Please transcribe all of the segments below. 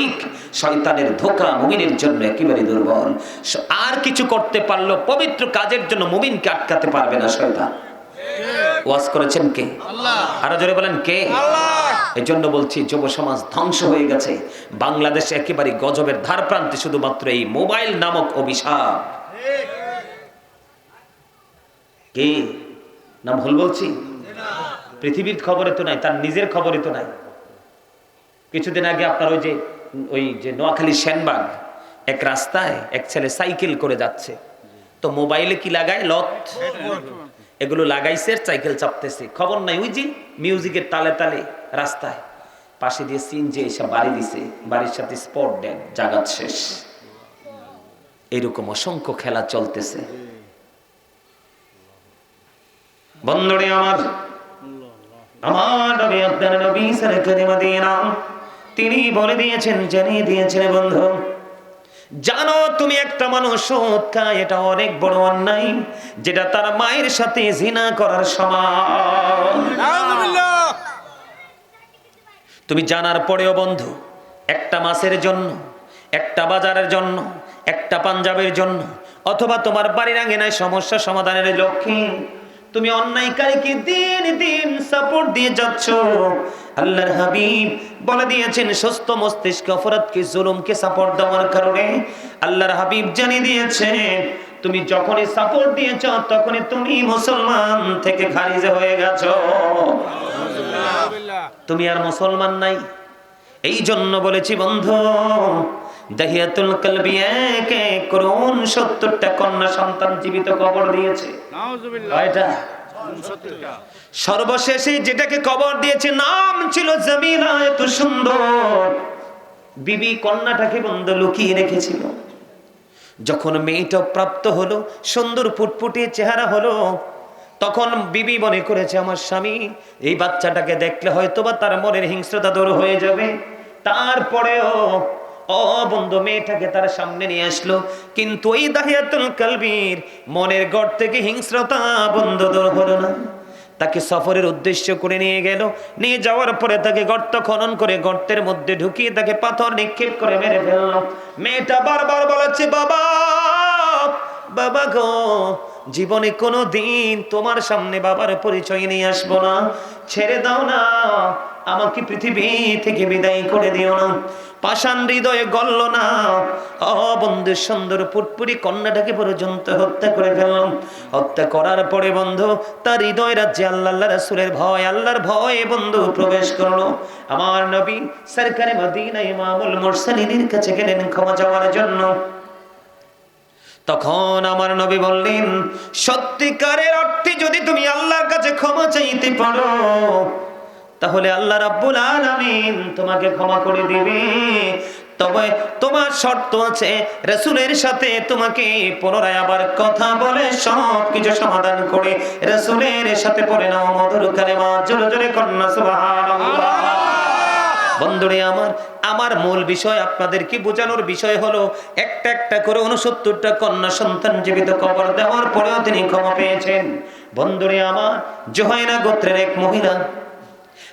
ঠিক শয়তানের ধোকা মুমিনের জন্য একেবারে দুর্বল। আর কিছু করতে পারল পবিত্র কাজের জন্য মুমিনকে আটকাতে পারবে না শয়তান। ওয়াজ করেছেন কে? আরও জোরে বলেন কে? এই জন্য বলছি যুব সমাজ ধ্বংস হয়ে গেছে। বাংলাদেশে একেবারে গজবের ধার প্রান্তে শুধুমাত্র এই মোবাইল নামক অভিশাপ। কে? না ভুল বলছি? পৃথিবীর খবরে তো নাই তার নিজের খবরে তো নাই। কিছুদিন আগে আপনার ওই যে ওই যে নোয়াখালী সেনবাগ, এক রাস্তায় এক ছেলে সাইকেল করে যাচ্ছে। তো মোবাইলে কি লাগায়? লত এগুলো লাগাইছে, সাইকেল চাপতেছে। খবর নাই ওই যে মিউজিকের তালে তালে রাস্তায়। পাশে দিয়ে সিন যে এসে বাড়ি দিছে। বাড়ির সাথে স্পট দেন, জাগাত শেষ। এরকম অসংখ্য খেলা চলতেছে। বন্ধুরে আমার আমার নবী আপনার নবী সরকারি মদিনা তিনি বলে দিয়েছেন, জানিয়ে দিয়েছেন বন্ধু, জানো তুমি একটা মানুষ এটা অনেক বড় অন্যায়, যেটা তার মায়ের সাথে জিনা করার সমান তুমি জানার পরেও বন্ধু, একটা মাসের জন্য, একটা বাজারের জন্য, একটা পাঞ্জাবের জন্য, অথবা তোমার বাড়ির আঙ্গিনায় সমস্যা সমাধানের লক্ষ্যে তুমি অন্যায়কারীকে দিন দিন সাপোর্ট দিয়ে যাচ্ছ। আল্লাহর হাবিব বলে দিয়েছেন, সুস্থ মস্তিষ্ক অপরাধকে, জুলুমকে সাপোর্ট দেওয়ার কারণে। আল্লাহর হাবিব জানিয়ে দিয়েছেন, তুমি যখনই সাপোর্ট দিয়েছ তখনই তুমি মুসলমান থেকে খারিজ হয়ে গেছ। তুমি আর মুসলমান নাই। এই জন্য বলেছি, বন্ধু, দাহিয়াতুল কলবি এক করুন সত্তরটা কন্যা সন্তান জীবিত কবর দিয়েছে? সর্বশেষে যেটাকে কবর দিয়েছে, নাম ছিল জামিলা এত সুন্দর। বিবি কন্যাটাকে বন্ধু লুকিয়ে রেখেছিল। যখন মেয়েটা প্রাপ্ত হলো, সুন্দর ফুটফুটে চেহারা হলো, তখন বিবি মনে করেছে, আমার স্বামী, এই বাচ্চাটাকে দেখলে হয়তো বা তার মনের হিংস্রতা দূর হয়ে যাবে। তারপরেও ও বন্ধু মেয়েটাকে তার সামনে নিয়ে আসলো। কিন্তু ওই দাহিয়াতুল কালবির মনের গড় থেকে হিংস্রতা বন্ধ হলো না। তাকে সফরের উদ্দেশ্য করে নিয়ে গেল। নিয়ে যাওয়ার পরে তাকে গর্ত খনন করে গর্তের মধ্যে ঢুকিয়ে তাকে পাথর নিক্ষেপ করে মেরে ফেলল। মেয়েটা বারবার বলেছে, বাবা বাবা গো, জীবনে কোনো দিন তোমার সামনে বাবার পরিচয় নিয়ে আসব না। ছেড়ে দাও না। আমাকে পৃথিবী থেকে বিদায় করে দিও না। পাষাণ হৃদয়ে গল্ল না। বন্ধু, সুন্দর পুটপুরি কন্যাটাকে পর্যন্ত হত্যা করে ফেললাম। হত্যা করার পরে বন্ধু, তার হৃদয় রাজ্যে আল্লাহ রাসূলের ভয়, আল্লাহর ভয় বন্ধু প্রবেশ করল। আমার নবী সরকারে মদিনা ইমামুল মুরসালিনের কাছে গেলেন ক্ষমা চাওয়ার জন্য। তখন আমার নবী বললেন, সত্যিকারের অর্থে যদি তুমি আল্লাহর কাছে ক্ষমা চাইতে পারো তাহলে আল্লাহ রাব্বুল আলামিন তোমাকে ক্ষমা করে দিবে। তবে তোমার শর্ত আছে, রসুলের সাথে তোমাকে পুনরায় আবার কথা বলে সব কিছু সমাধান করে রসুলের সাথে পড়ে নাও মধুর কালেমা, জোরে জোরে কন্যা, সুবহানাল্লাহ। বন্ধুরে, আমার আমার মূল বিষয় আপনাদেরকে বোঝানোর বিষয় হলো, একটা একটা করে উনসত্তরটা কন্যা সন্তান জীবিত কবর দেওয়ার পরেও তিনি ক্ষমা পেয়েছেন। বন্ধুরে, আমার জোহাইনা গোত্রের এক মহিলা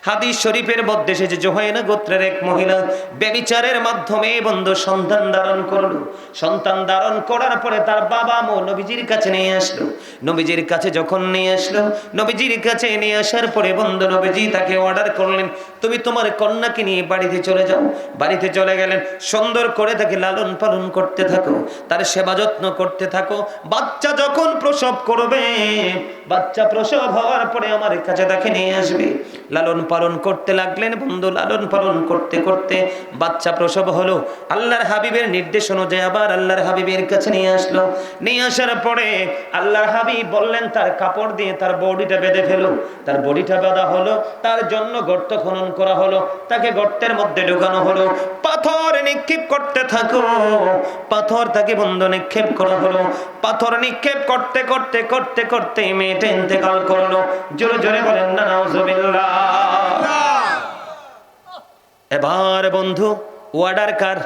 হাদিস শরীফের মধ্যে এসেছে, জোহাইনা গোত্রের এক মহিলা বেবিচারের মাধ্যমে বন্ধু সন্তান ধারণ করল। সন্তান ধারণ করার পরে তার বাবা মো নবীজির কাছে নিয়ে আসলো। নবীজির কাছে যখন নিয়ে আসলো, নবীজির কাছে নিয়ে আসার পরে বন্ধু নবীজি তাকে অর্ডার করলেন, তুমি তোমার কন্যাকে নিয়ে বাড়িতে চলে যাও। বাড়িতে চলে গেলেন, সুন্দর করে তাকে লালন পালন করতে থাকো, তার সেবা যত্ন করতে থাকো। বাচ্চা যখন প্রসব করবে বাচ্চা প্রসব হওয়ার পরে আমার কাছে তাকে নিয়ে আসবে। লালন পালন করতে লাগলেন বন্ধু, লালন পালন করতে করতে বাচ্চা প্রসব হলো। আল্লাহর হাবিবের নির্দেশ অনুযায়ী আবার আল্লাহর হাবিবের কাছে নিয়ে আসলো। নিয়ে আসার পরে আল্লাহর হাবিব বললেন, তার কাপড় দিয়ে তার বডিটা বেঁধে ফেলো। তার বডিটা বাঁধা হলো, তার জন্য গর্ত খনন করা হলো। তাকে গর্তের মধ্যে ঢুকানো হলো। পাথর নিক্ষেপ করতে থাকো। পাথর তাকে বন্ধ নিক্ষেপ করা হলো। পাথর নিক্ষেপ করতে করতে করতে করতে মেয়েটা ইন্তেকাল করল। জোরে জোরে বলেন না এবার বন্ধু ওয়ার্ডার কার?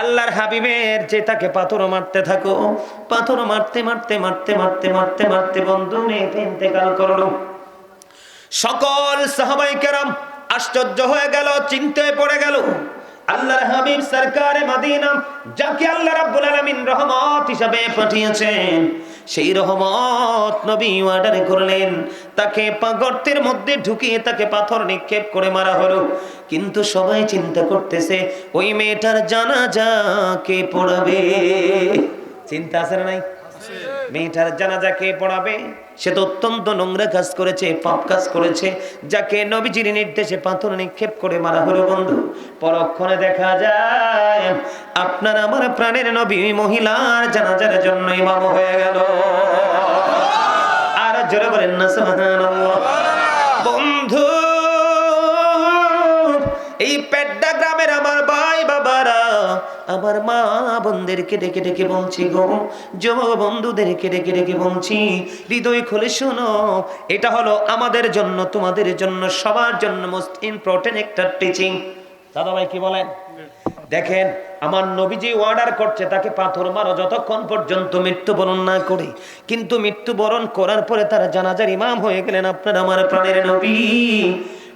আল্লাহর হাবিবের যে তাকে পাথর মারতে থাকো, পাথর মারতে মারতে মারতে মারতে মারতে মারতে বন্ধু মেয়েটা ইন্তেকাল করল। সকল সাহাবাই কেরাম আশ্চর্য হয়ে গেল, চিন্তায় পড়ে গেল। আল্লাহর হাবিব সরকারে মদিনা, যাকে আল্লাহ রাব্বুল আলামিন রহমত হিসাবে পাঠিয়েছেন সেই রহমত নবী অর্ডার করলেন। তাকে পাগর্তের মধ্যে ঢুকিয়ে তাকে পাথর নিক্ষেপ করে মারা হলো। কিন্তু সবাই চিন্তা করতেছে ওই মেয়েটার জানা যা কে পড়াবে? চিন্তা আছে না নাই? মেয়েটার জানাজা কে পড়াবে? সে তো অত্যন্ত নোংরা কাজ করেছে, পাপ কাজ করেছে, যাকে নবীজির নির্দেশে পাথর নিক্ষেপ করে মারা হলো বন্ধু। পরক্ষণে দেখা যায়, আপনার আমার প্রাণের নবী মহিলার জানাজার জন্য ইমাম হয়ে গেল। আর জোরে বলেন না, সুবহানাল্লাহ। পেড্ডা গ্রামের আমার ভাই বাবারা, আমার মা বোনদেরকে ডেকে ডেকে বলছি গো, যুবক বন্ধুদেরকে ডেকে ডেকে বলছি, হৃদয় খুলে শোনো, এটা হলো আমাদের জন্য, তোমাদের জন্য, সবার জন্য মোস্ট ইম্পর্টেন্ট একটা টিচিং দাদা ভাই কি বলেন? দেখেন, আমার নবীজি অর্ডার করছে, তাকে পাথর মারো, যতক্ষণ পর্যন্ত মৃত্যুবরণ না করে। কিন্তু মৃত্যুবরণ করার পরে তারা জানাজার ইমাম হয়ে গেলেন আপনার আমার প্রাণের নবী।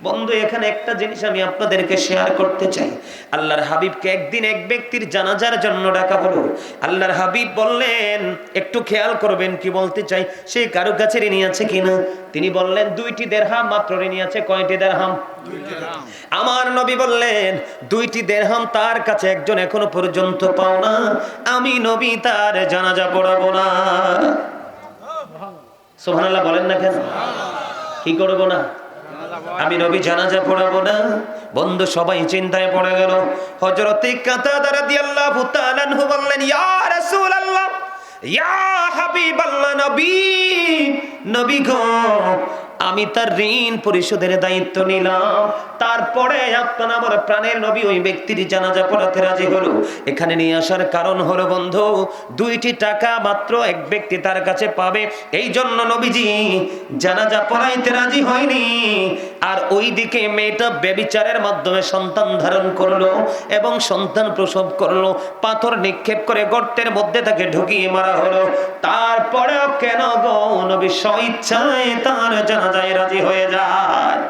বন্ধু, এখানে একটা জিনিস আমি আপনাদেরকে শেয়ার করতে চাই। আল্লাহর হাবিবকে একদিন এক ব্যক্তির জানাজার জন্য ডাকা হলো। আল্লাহর হাবিব বললেন, একটু খেয়াল করবেন, কি বলতে চাই? সে কারও কাছে ঋণী আছে কিনা? তিনি বললেন, দুইটি দেড়হাম, মাত্র ঋণী আছে। কয়টি দেড়হাম? আমার নবী বললেন, দুইটি দেড়হাম তার কাছে একজন এখনও পর্যন্ত পাও না। আমি নবী, তার জানাজা পড়াবো না। সোহানাল্লাহ বলেন না কেন? কি করব না? আমি নবী জানাজা পড়াবো না। বন্ধু সবাই চিন্তায় পড়ে গেল। হযরতে কাতাদা রাদিয়াল্লাহু তাআলা আনহু বললেন, ইয়া রাসূলুল্লাহ, ইয়া হাবিবাল্লাহ নবী নবী গো আমি তার ঋণ পরিশোধের দায়িত্ব নিলাম। তারপরে আপনার আমার প্রাণের নবী ওই ব্যক্তির জানাজা পড়াতে রাজি হলো। এখানে নিয়ে আসার কারণ হলো, বন্ধু, দুইটি টাকা মাত্র এক ব্যক্তি তার কাছে পাবে। এই জন্য নবীজি জানাজা পড়াইতে রাজি হয়নি। আর ওই দিকে মেয়েটা বেবিচারের মাধ্যমে সন্তান ধারণ করল এবং সন্তান প্রসব করল। পাথর নিক্ষেপ করে গর্তের মধ্যে তাকে ঢুকিয়ে মারা হলো। তারপরেও কেন গো নবী স্বইচ্ছায় তার জানাজায় রাজি হয়ে যায়।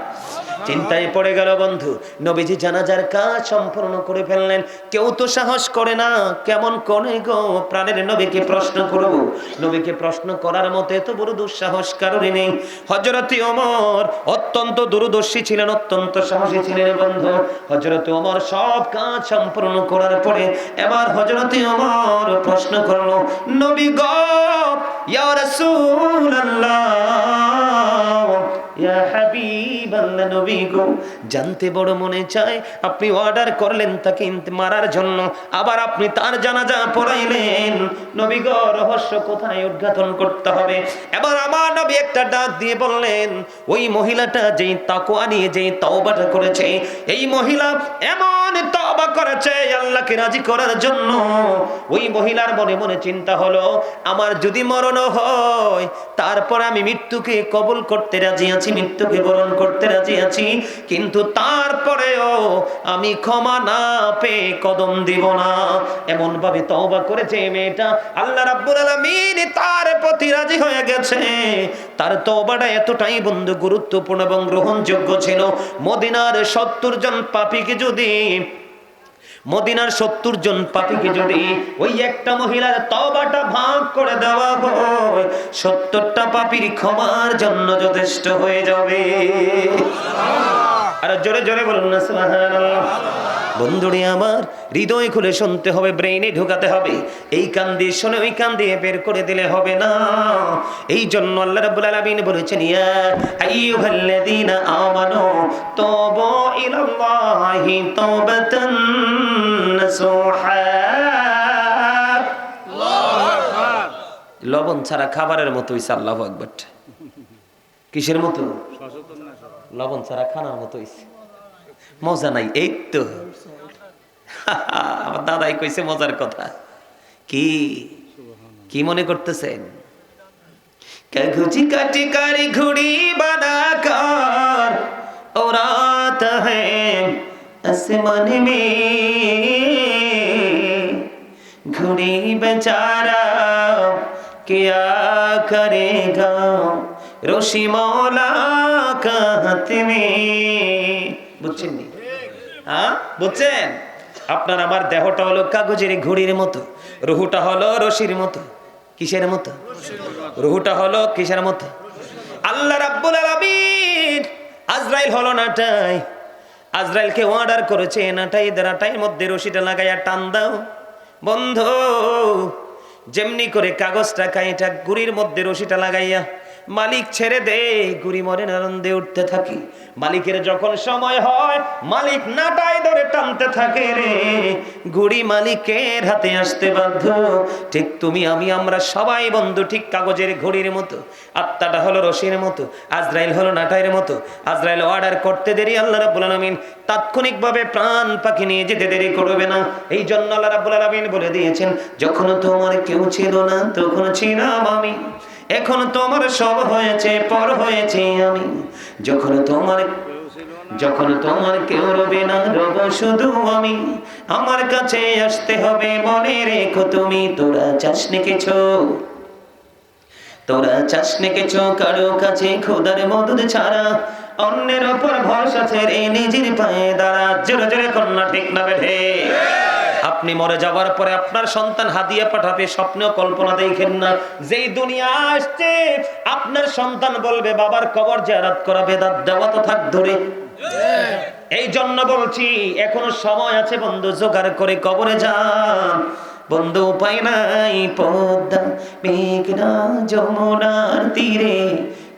চিন্তায় পড়ে গেল বন্ধু, নবীজি জানাজার কাজ সম্পূর্ণ করে ফেললেন। কেউ তো সাহস করে না, কেমন করে গো প্রাণের নবীকে প্রশ্ন করব? নবীকে প্রশ্ন করার মতো এত বড় দুঃসাহস কারোরই নেই। হজরতি ওমর অত্যন্ত দূরদর্শী ছিলেন, অত্যন্ত সাহসী ছিলেন বন্ধু। হজরতি ওমর সব কাজ সম্পূর্ণ করার পরে এবার হজরতি ওমর প্রশ্ন করল, নবী গো, ইয়া রাসূলুল্লাহ হাবিবাল্লাহ নবী গো। জানতে বড় মনে চায়, আপনি অর্ডার করলেন তাকে মারার জন্য। আবার আপনি তার জানাজা পড়াইলেন। নবী গো, রহস্য কোথায় উদ্ঘাটন করতে হবে? এবার আমার নবী একটা ডাক দিয়ে বললেন, ওই মহিলাটা যেই তাকোয়া নিয়ে যেই তাওবাটা করেছে, এই মহিলা এমন তওবা করেছে আল্লাহকে রাজি করার জন্য। ওই মহিলার মনে মনে চিন্তা হলো, আমার যদি মরণ হয়, তারপর আমি মৃত্যুকে কবুল করতে রাজি আছি, মৃত্যুকে বরণ করতে রাজি আছি, কিন্তু তারপরেও আমি ক্ষমা না পেয়ে কদম দিব না। এমন ভাবে তওবা করেছে মেয়েটা। আল্লাহ রাব্বুল আলামিন তার প্রতি রাজি হয়ে গেছে। তার তওবাটা এতটাই বন্ধু গুরুত্বপূর্ণ এবং গ্রহণযোগ্য ছিল। মদিনার সত্তর জন পাপীকে যদি মদিনার সত্তর জন পাপীকে যদি ওই একটা মহিলার তবাটা ভাগ করে দেওয়া হয়, সত্তরটা পাপির ক্ষমার জন্য যথেষ্ট হয়ে যাবে। আর জোরে জোরে বলুন না, সুবহানাল্লাহ। বন্ধুরে আমার, হৃদয় খুলে শুনতে হবে, ব্রেইনে ঢুকাতে হবে। এই কান দিয়ে শুনে ওই কান দিয়ে বের করে দিলে হবে না। এই জন্য আল্লাহ রাব্বুল আলামিন বলেছেন, ইয়া আইয়ুহাল্লাযীনা আমানু তুবু ইলাল্লাহি তাওবাতান নাসুহা। লবণ ছাড়া খাবারের মতো হইছে আল্লাহু আকবার। কিসের মতো? লবণ ছাড়া খানার মতো হইছে। মজা নাই, এই তো। আমার দাদাই কইছে মজার কথা কি কি মনে করতেছেন কঘুচি কাটি কারি ঘুড়ি বানা কর ওরাত হ্যাঁ আসমান में घुड़ी बेचारा क्या करेगा রশি মৌলা কাহাত মে বুঝছেন নি হ্যাঁ বুঝছেন আপনার আমার দেহটা হলো কাগজের ঘড়ির মতো। রুহুটা হলো রশির মতো। কিসের মতো? রুহুটা হলো কিসের মতো? আল্লাহ রাব্বুল আলামিন আজরাইল হলো নাটাই আজরাইলকে অর্ডার করেছে নাটাই নাটাইয়ের মধ্যে রশিটা লাগাইয়া টান দাও। বন্ধ, যেমনি করে কাগজটা কাইটা গুড়ির মধ্যে রশিটা লাগাইয়া মালিক ছেড়ে দে, গুড়ি মরে আনন্দে উঠতে থাকি। মালিকের যখন সময় হয়, মালিক নাটাই ধরে টানতে থাকে রে। গুড়ি মালিকের হাতে আসতে বাধ্য। ঠিক তুমি, আমি, আমরা সবাই বন্ধু ঠিক কাগজের ঘড়ির মতো। আত্মাটা হলো রশির মতো, আজরাইল হলো নাটাইয়ের মতো। আজরাইল অর্ডার করতে দেরি, আল্লাহ রাব্বুল আলামিন তাৎক্ষণিকভাবে প্রাণ পাখি নিয়ে যেতে দেরি করবে না। এই জন্য আল্লাহ রাব্বুল আলামিন বলে দিয়েছেন, যখন তোমার কেউ ছিল না, তখন ছিলাম আমি। এখন তোমার সব হয়েছে, পর হয়েছে আমি। যখন তোমার যখন তোমার কেউ রবে না, রব শুধু আমি। আমার কাছে আসতে হবে, মনে রেখো তুমি, তোরা চাসনি কিছু। তোরা চাসনি কিছু, কারও কাছে খোদার মদত ছাড়া। অন্যের ওপর ভরসা ছেড়ে নিজের পায়ে দাঁড়া। জোরে জোরে কন্যা, ঠিক না বেঠে। আপনি মরে যাওয়ার পরে আপনার সন্তান হাদিয়া পাঠাবে স্বপ্ন কল্পনা দেখেন না। যেই দুনিয়া আসছে, আপনার সন্তান বলবে, বাবার কবর জারাত করা বেদাত, দেওয়া তো থাক ধরে। এই জন্য বলছি, এখনও সময় আছে বন্ধু, জোগাড় করে কবরে যান বন্ধু, উপায় নাই, পদ্মা, মেঘনা, যমুনার তীরে।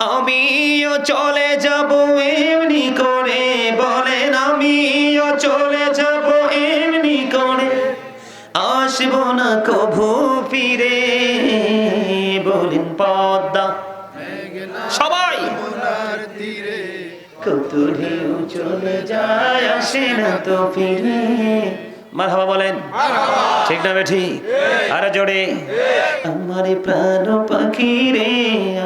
আমিও চলে যাব এমনি করে। বলেন, আমিও চলে যাব এমনি করে। আসব না কভু ফিরে। বলেন, পদ্মা। সবাই। কত ঢেউ চলে যায়, আসে না তো ফিরে। মারহাবা বলেন। ঠিক না বেঠি? আরে জোরে। আমার প্রাণ পাখি রে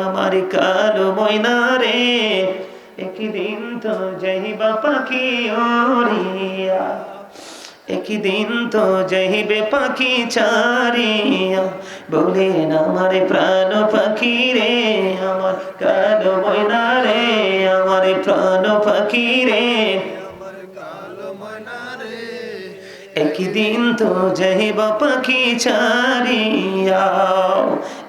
আমার কালো ময়না রে একদিন তো যাইবা পাখি ওরিয়া একদিন তো যাইবে পাখি চারিয়া বলেন আমার প্রাণ পাখি রে আমার কালো ময়না রে আমার প্রাণ পাখি রে। একদিন তো যাইবা পাখি চারিয়া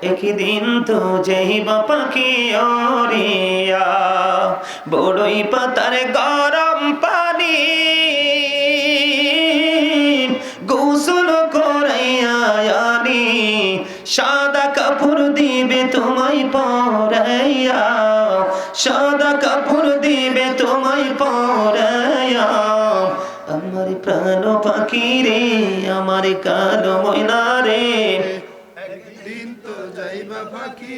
একদিন তো যাইবা পাখি ওরিয়া বড়ই পাতার গরম পানি, গোসল করাইয়া আনি, সাদা কাপড় দিবে তোমায় পাখি রে আমার কালো ময়না রে। একদিন তো যাইবা ফাঁকি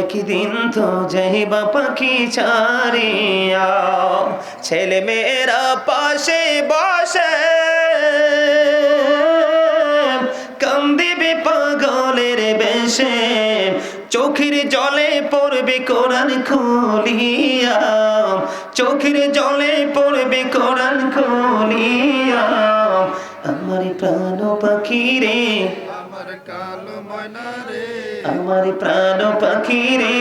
একদিন তো যাইবা পাখি ছাড়িয়া। ছেলে মেয়েরা পাশে বসে। কান্দিবে পাগলের বেশে। চোখের জলে পড়বে কোরআন খুলিয়া। চোখের জলে পড়বে কোরআন খুলিয়া। আমার প্রাণ পাখি রে। আমার কালো ময়না রে। আমার প্রাণ পাখি রে।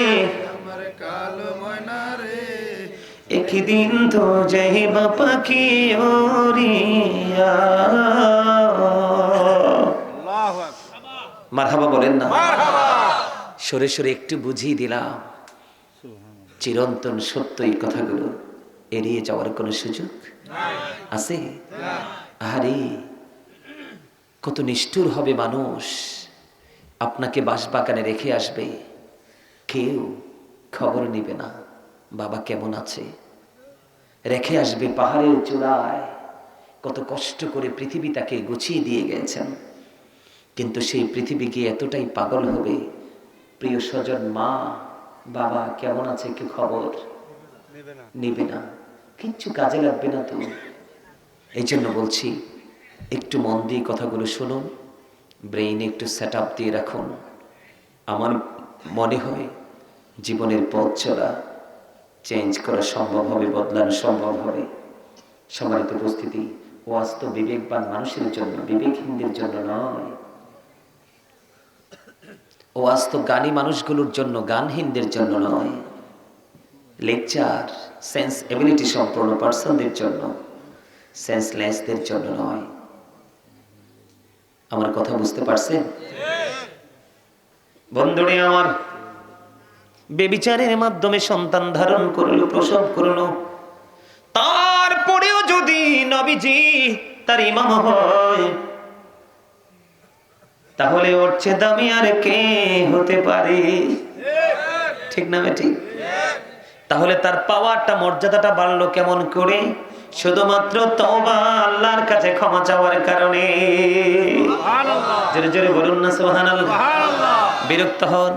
আমার কালো ময়না রে। একদিন তো যাইবা পাখি ওরিয়া মারহাবা বলেন না। সরে সরে একটু বুঝিয়ে দিলাম। চিরন্তন সত্য এই কথাগুলো এড়িয়ে যাওয়ার কোনো সুযোগ আছে? আরে কত নিষ্ঠুর হবে মানুষ। আপনাকে বাঁশবাগানে রেখে আসবে। কেউ খবর নিবে না, বাবা কেমন আছে? রেখে আসবে পাহাড়ের চূড়ায়। কত কষ্ট করে পৃথিবী তাকে গুছিয়ে দিয়ে গেছেন। কিন্তু সেই পৃথিবী গিয়ে এতটাই পাগল হবে প্রিয় স্বজন, মা, বাবা, কেমন আছে কি খবর? নেবে না। কিচ্ছু কাজে লাগবে না তো। এই জন্য বলছি, একটু মন দিয়ে কথাগুলো শুনুন ব্রেইনে একটু সেট আপ দিয়ে রাখুন। আমার মনে হয় জীবনের পথ চলা চেঞ্জ করা সম্ভব হবে, বদলানো সম্ভব হবে। সম্মানিত উপস্থিতি, ওয়াজ তো বিবেকবান মানুষের জন্য, বিবেকহীনদের জন্য নয়। ওয়াজ তো গানী মানুষগুলোর জন্য, গানহীনদের জন্য নয়। লেকচার, সেন্স এবিলিটি সম্পন্ন পার্সনদের জন্য, সেন্সলেসদের জন্য নয়। আমার কথা বুঝতে পারছেন? বন্ধুরে আমার, বেবিচারের মাধ্যমে সন্তান ধারণ করল, প্রসব করল। তারপরেও যদি নবীজি তার ইমাম হয় তাহলে ওর চেয়ে দামি আর কে হতে পারে? ঠিক না ঠিক তাহলে তার পাওয়ারটা মর্যাদাটা বাড়লো কেমন করে? শুধুমাত্র তওবা আল্লাহর কাছে ক্ষমা চাওয়ার কারণে। জোরে জোরে বলুন না সুবহানাল্লাহ। বিরক্ত হন।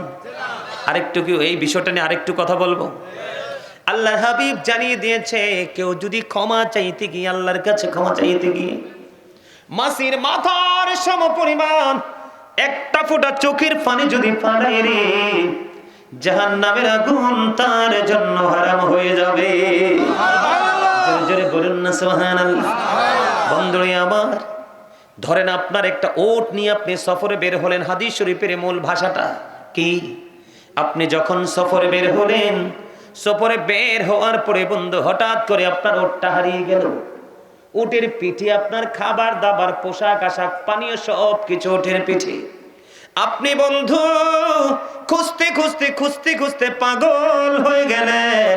আরেকটু কি এই বিষয়টা নিয়ে আরেকটু কথা বলব? আল্লাহ হাবিব জানিয়ে দিয়েছে কেউ যদি ক্ষমা চাইতে গিয়ে আল্লাহর কাছে ক্ষমা চাইতে গিয়ে মাসির মাথার সম পরিমাণ একটা ফোঁটা চোখের পানি যদি পাড়ায় রে জাহান নামের আগুন তার জন্য হারাম হয়ে যাবে। জোরে আমার, ধরেন আপনার একটা ওট নিয়ে আপনি সফরে বের হলেন, হাদিস শরীফের মূল ভাষাটা কি? আপনি যখন সফরে বের হলেন, সফরে বের হওয়ার পরে বন্ধু, হঠাৎ করে আপনার ওটটা হারিয়ে গেল। উটের পিঠে আপনার খাবার দাবার, পোশাক, আশাক, পানীয় সব কিছু উটের পিঠে। আপনি বন্ধু, খুঁজতে খুঁজতে খুঁজতে খুঁজতে পাগল হয়ে গেলেন।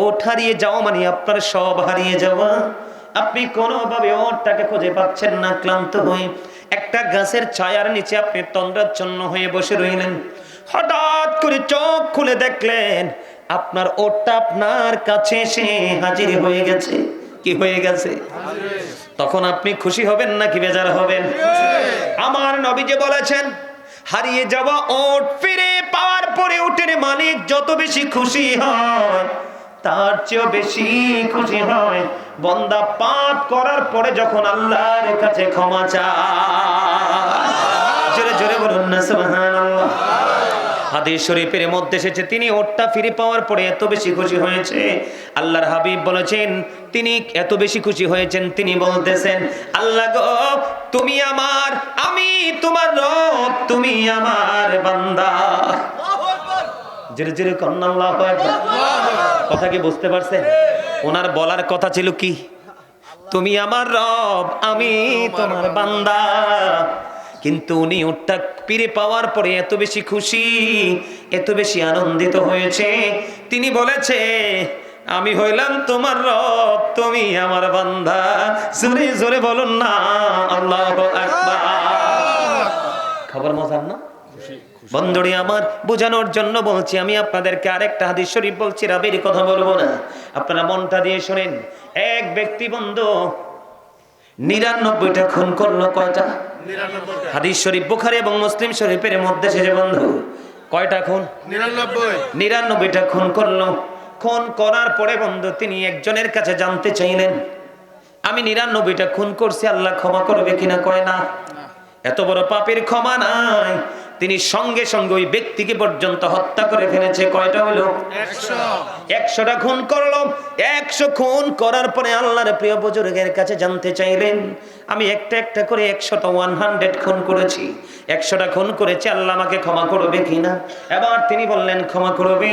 ওট হারিয়ে যাওয়া মানে আপনার সব হারিয়ে যাওয়া। আপনি কোনোভাবে ওটটাকে খুঁজে পাচ্ছেন না, ক্লান্ত হয়ে। একটা গাছের ছায়ার নিচে আপনি তন্দ্রাচ্ছন্ন হয়ে বসে রইলেন। হঠাৎ করে চোখ খুলে দেখলেন, আপনার ওটটা আপনার কাছে এসে হাজির হয়ে গেছে। কি হয়ে গেছে? তখন আপনি খুশি হবেন নাকি বেজার হবেন? আমার নবী যে বলেছেন, হারিয়ে যাওয়া ওট ফিরে পাওয়ার পরে ওটের মালিক যত বেশি খুশি হয়, তার চেয়েও বেশি খুশি হয় বন্দা পাপ করার পরে যখন আল্লাহর কাছে ক্ষমা চায়, জোরে জোরে বলুন না, সুবহানাল্লাহ। হাদিস শরীফের মধ্যে এসেছে, তিনি ওটটা ফিরে পাওয়ার পরে এত বেশি খুশি হয়েছে। আল্লাহর হাবিব বলেছেন, তিনি এত বেশি খুশি হয়েছেন, তিনি বলতেছেন, আল্লাহ গো, তুমি আমার, আমি তোমার রব, তুমি আমার বান্দা। জোরে জোরে আকবার। কথা কি বুঝতে পারছেন? ওনার বলার কথা ছিল কি? তুমি আমার রব, আমি তোমার বান্দা। কিন্তু উনি ওটা পিড়ে পাওয়ার পরে এত বেশি খুশি এত বেশি আনন্দিত হয়েছে। তিনি বলেছে আমি হইলাম তোমার রব তুমি আমার বান্দা। জোরে জোরে বলুন না আল্লাহ খবর মজার না? বন্ধুরি আমার বোঝানোর জন্য বলছি আমি আপনাদেরকে আরেকটা হাদিস শরীফ বলছি রাবের কথা বলব না। আপনারা মনটা দিয়ে শোনেন। এক ব্যক্তি বন্ধু নিরানব্বইটা খুন করল কয়টা? হাদিস শরীফ বুখারী এবং মুসলিম শরীফের মধ্যে যে বন্ধু কয়টা খুন? নিরানব্বই। নিরানব্বইটা খুন করল। খুন করার পরে বন্ধু তিনি একজনের কাছে জানতে চাইলেন আমি নিরানব্বইটা খুন করছি আল্লাহ ক্ষমা করবে কিনা? কয় না। এত বড় পাপের ক্ষমা নাই। তিনি সঙ্গে সঙ্গে ওই ব্যক্তিকে পর্যন্ত হত্যা করে ফেলেছে। কয়টা হলো? একশোটা খুন করল। একশো খুন করার পরে আল্লাহর প্রিয় বুজুর্গের কাছে জানতে চাইলেন আমি একটা একটা করে একশোটা ওয়ান হান্ড্রেড খুন করেছি। একশোটা খুন করেছি আল্লাহ আমাকে ক্ষমা করবে কিনা? এবার তিনি বললেন ক্ষমা করবে।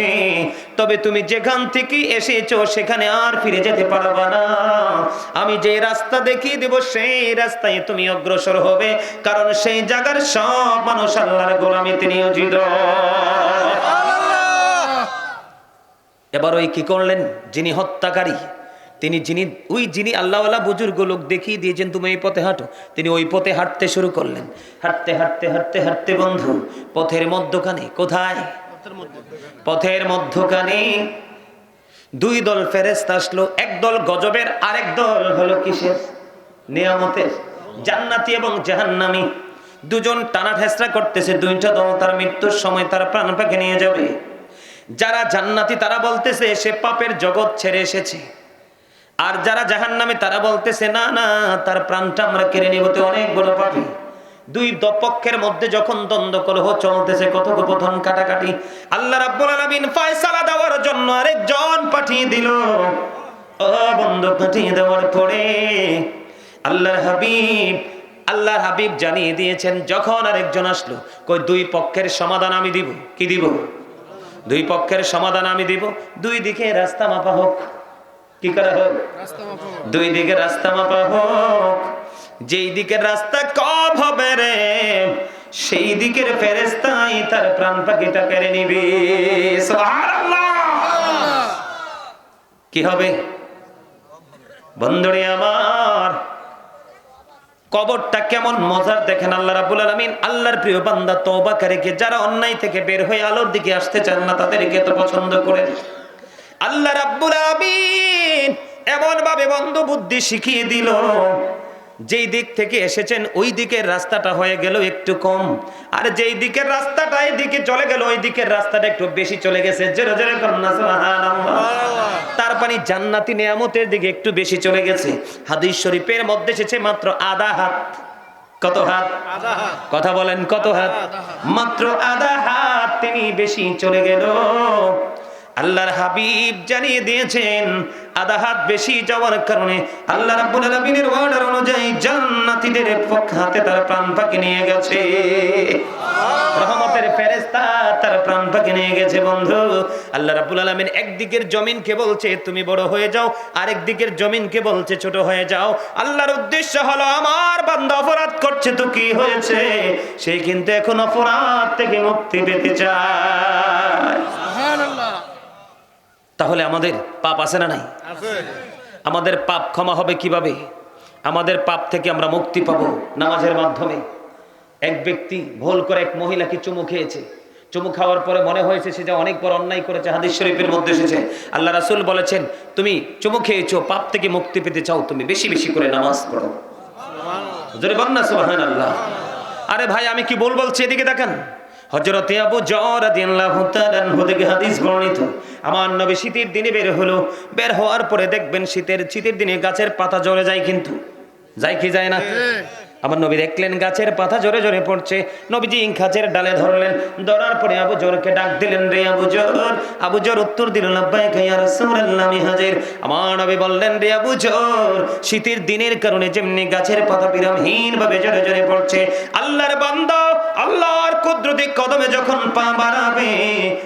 তবে তুমি যেখান থেকে এসেছ সেখানে আর ফিরে যেতে পারবা না। আমি যে রাস্তা দেখিয়ে দেব সেই রাস্তায় তুমি অগ্রসর হবে। কারণ সেই জায়গার সব মানুষ আল্লাহর গোলামিতে নিয়োজিত। এবার ওই কি করলেন? যিনি হত্যাকারী তিনি যিনি, ওই যিনি আল্লাহওয়ালা বুজুর্গ লোক দেখিয়ে দিয়েছেন, তুমি এই পথে হাঁটো। তিনি ওই পথে হাঁটতে শুরু করলেন। হাঁটতে হাঁটতে হাঁটতে হাঁটতে বন্ধু, পথের মধ্যখানে কোথায়? পথের মধ্যখানে দুই দল ফেরেস্ত আসলো। এক দল গজবের, আরেক দল হলো কিসের? নিয়ামতের। জান্নাতি এবং জাহান্নামি। দুজন টানা ঠেসরা করতেছে, দুইটা দল তার মৃত্যুর সময় তার প্রাণ পাখি নিয়ে যাবে। যারা জান্নাতি তারা বলতেছে, সে পাপের জগৎ ছেড়ে এসেছে। আর যারা জাহান নামে তারা বলতেছে, না না, তার প্রাণটা আমরা কেড়ে নিব। তো অনেক বড় পাপি দুই দ- পক্ষের মধ্যে যখন দ্বন্দ্ব কলহ চলতেছে কথোপকথন কাটাকাটি। আল্লাহ রাব্বুল আলামিন ফয়সালা দেওয়ার জন্য আরেকজন পাঠিয়ে দিল। ও বন্ধু, পাঠিয়ে দেওয়ার পরে আল্লাহর হাবিব আল্লাহর হাবিব জানিয়ে দিয়েছেন, যখন আরেকজন আসলো, কই, দুই পক্ষের সমাধান আমি দিব। কি দিব? দুই পক্ষের সমাধান আমি দিব। দুই দিকে রাস্তা মাপা হোক। কি করা হোক? দুই দিকে রাস্তা মাপা হোক যেই দিকের রাস্তা কম হবে রে সেই দিকের ফেরেস্তাই তার প্রাণ পাখিটা কেড়ে নিবে। কি হবে? বন্ধুরে আমার কবরটা কেমন মজার দেখেন আল্লাহ রাব্বুল আলামিন। আল্লাহর প্রিয় বান্দা তওবাকারীকে যারা অন্যায় থেকে বের হয়ে আলোর দিকে আসতে চান না তাদেরকে তো পছন্দ করেন। আল্লাহ রাব্বুল আমিন এমন ভাবে বন্ধ বুদ্ধি শিখিয়ে দিল যেই দিক থেকে এসেছেন ওই দিকের রাস্তাটা হয়ে গেল একটু কম। আর যেই দিকের রাস্তাটা এই দিকে চলে গেল ওই দিকের রাস্তাটা একটু বেশি চলে গেছে। জোরে জোরে তার পানি জান্নাতি নিয়ামতের দিকে একটু বেশি চলে গেছে। হাদিস শরীফের মধ্যে এসেছে মাত্র আধা হাত। কত হাত? হাত। কথা বলেন কত হাত। মাত্র আধা হাত তিনি বেশি চলে গেল। আল্লাহর হাবিব জানিয়ে দিয়েছেন, আধা হাত বেশি যাওয়ার কারণে আল্লাহ রাব্বুল আলামিনের অর্ডার অনুযায়ী জান্নাতীদের পক্ষ তার প্রাণ পাখি নিয়ে গেছে। রহমতের ফেরেশতা তার প্রাণ পাখি নিয়ে গেছে বন্ধু। আল্লাহ রাব্বুল আলামিন একদিকের জমিনকে বলছে, তুমি বড় হয়ে যাও। আরেক দিকের জমিনকে বলছে, ছোট হয়ে যাও। আল্লাহর উদ্দেশ্য হলো, আমার বান্দা অপরাধ করছে তো কি হয়েছে? সে কিন্তু এখন অপরাধ থেকে মুক্তি পেতে চায়। তাহলে আমাদের পাপ আছে না নাই? আমাদের পাপ ক্ষমা হবে কীভাবে? আমাদের পাপ থেকে আমরা মুক্তি পাবো নামাজের মাধ্যমে। এক ব্যক্তি ভুল করে এক মহিলাকে চুমু খেয়েছে? চুমু খাওয়ার পরে মনে হয়েছে সে যে অনেক বড় অন্যায় করেছে হাদিস শরীফের মধ্যে এসেছে। আল্লাহ রাসূল বলেছেন তুমি চুমু খেয়েছো পাপ থেকে মুক্তি পেতে চাও তুমি বেশি বেশি করে নামাজ পড়ো। জোরে বল না সুবহানাল্লাহ। আরে ভাই আমি কি বল বলছি? এদিকে দেখেন। হযরতে আবু জর থেকে হাদিস বর্ণিত। আমার নবী শীতের দিনে বের হলো। বের হওয়ার পরে দেখবেন শীতের শীতের দিনে গাছের পাতা ঝরে যায় কিন্তু। যায় কি যায় না? আমার নবী দেখলেন গাছের পাতা জোরে জোরে পড়ছে। নবীজি গাছের ডালে ধরলেন। ধরার পরে আবু জোরকে ডাক দিলেন, রে আবু জোর আবু জোর উত্তর দিল হাজির। আমার নবী বললেন, রে আবু জোর, শীতের দিনের কারণে যেমনি গাছের পাতা বিরামহীন ভাবে জোরে জোরে পড়ছে, আল্লাহর বান্দা আল্লাহর কুদরতি কদমে যখন পা বাড়াবে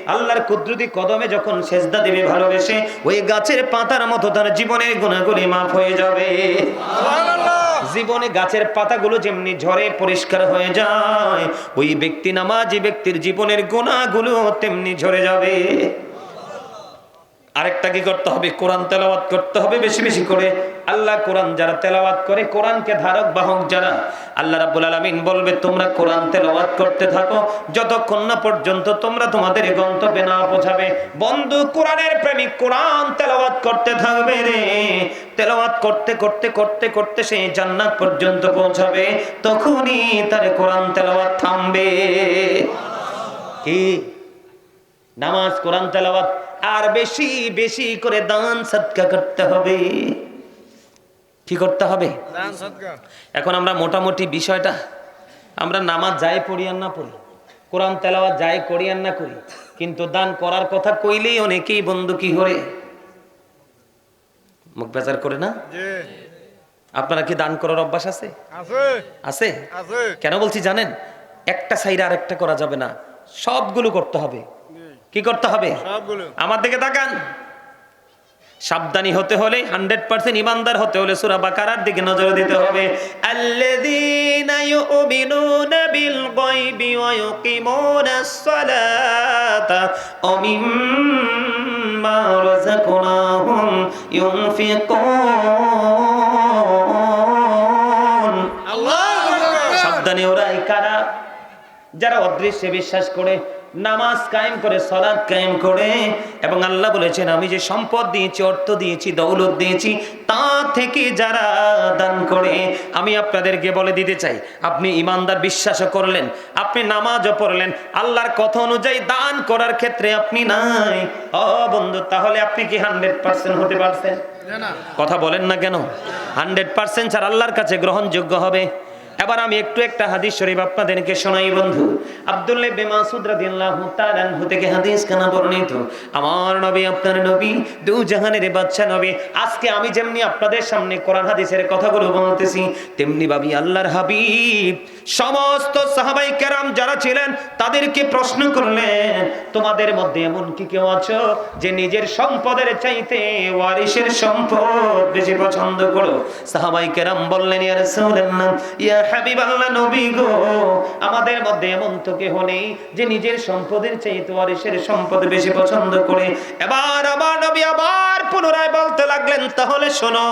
আল্লাহর কুদরতি কদমে যখন সেজদা দিবে ভালোবেসে ওই গাছের পাতার মতো তার জীবনের গুণাগুলি মাফ হয়ে যাবে। জীবনে গাছের পাতাগুলো যেমনি ঝরে পরিষ্কার হয়ে যায় ওই ব্যক্তি নামাজি ব্যক্তির জীবনের গুণাগুলো তেমনি ঝরে যাবে। আরেকটা কি করতে হবে? কোরআন তেলাওয়াত করতে হবে বেশি বেশি করে। আল্লাহ কোরআন যারা তেলাওয়াত করে, কোরআনকে ধারক বাহক যারা, আল্লাহ রাব্বুল আলামিন বলবে, তোমরা কোরআন তেলাওয়াত করতে থাকো, যতক্ষণ না পর্যন্ত তোমরা তোমাদের গন্তব্যে না পৌঁছাবে। বন্ধু, কোরআনের প্রেমিক কোরআন তেলাওয়াত করতে থাকবে রে। তেলাওয়াত করতে করতে করতে করতে সেই জান্নাত পর্যন্ত পৌঁছাবে, তখনই তার কোরআন তেলাওয়াত থামবে। কি? নামাজ, কোরআন তেলাওয়াত, আর বেশি বেশি করে দান সৎকা করতে হবে। কি করতে হবে? এখন আমরা মোটামুটি বিষয়টা আমরা নামাজ যাই পড়ি আর না পড়ি কোরআন তেলাওয়াত যাই করি আর না করি কিন্তু দান করার কথা কইলেই অনেকেই বন্ধু কি করে। মুখ বেজার করে না? আপনারা কি দান করার অভ্যাস আছে? আছে। আছে? আছে। কেন বলছি জানেন? একটা সাইড আর একটা করা যাবে না সবগুলো করতে হবে। কি করতে হবে? আমার দিকে তাকান। সাবধানী হতে হলে হান্ড্রেড পার্সেন্ট ইমানদার হতে হলে সুরা বাকারার দিকে নজর দিতে হবে। আল্লাযীনা ইউমিনুনা বিল গায়বি ওয়া ইউকিমুনাস সালাতা ওয়া মিম্মা রাযাকনাহুম ইউনফিকুন আল্লাহু আকবার। সাবধানে ওরাই কারা? যারা অদৃশ্যে বিশ্বাস করে নামাজ কায়েম করে সলাদ কায়েম করে। এবং আল্লাহ বলেছেন আমি যে সম্পদ দিয়েছি অর্থ দিয়েছি দৌলত দিয়েছি তা থেকে যারা দান করে আমি আপনাদেরকে বলে দিতে চাই আপনি ইমানদার বিশ্বাসও করলেন আপনি নামাজও পড়লেন আল্লাহর কথা অনুযায়ী দান করার ক্ষেত্রে আপনি নাই। অ বন্ধু তাহলে আপনি কি হান্ড্রেড পার্সেন্ট হতে পারছেন? কথা বলেন না কেন? হান্ড্রেড পার্সেন্ট ছাড় আল্লাহর কাছে গ্রহণযোগ্য হবে। এবার আমি একটু একটা হাদিস শরীফ আপনাদেরকে শোনাই, বন্ধু। রাদিয়াল্লাহু তাআলা আনহু থেকে হাদিস কানা বর্ণিত। আমার নবী, আপনার নবী দু জাহানের বাদশা নবী। আজকে আমি যেমনি আপনাদের সামনে কোরআন হাদিসের কথাগুলো বলতেছি, তেমনি ভাবি আল্লাহর হাবিব। সমস্ত সাহাবাই কেরাম যারা ছিলেন, তাদেরকে প্রশ্ন করলেন, তোমাদের মধ্যে এমন কি কেউ আছো যে নিজের সম্পদের চাইতে ওয়ারিসের সম্পদ বেশি পছন্দ করো? সাহাবাই কেরাম বললেন, ইয়া রাসূলুল্লাহ, ইয়া হাবিবাল্লাহ নবী গো আমাদের মধ্যে এমন তো কেহ নেই যে নিজের সম্পদের চাইতে ওয়ারিসের সম্পদ বেশি পছন্দ করে। এবার আমার নবী আবার পুনরায় বলতে লাগলেন তাহলে শোনো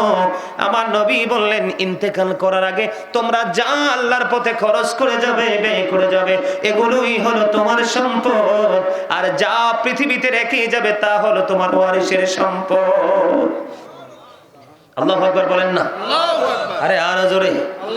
আমার নবী বললেন ইন্তেকাল করার আগে তোমরা যা আল্লাহর পথে খরচ করে যাবে ব্যয় করে যাবে এগুলোই হলো তোমার সম্পদ। আর যা পৃথিবীতে রেখে যাবে তা হলো তোমার ওয়ারিসের সম্পদ। আল্লাহ আকবার বলেন না? আল্লাহু আরে আর জোরে।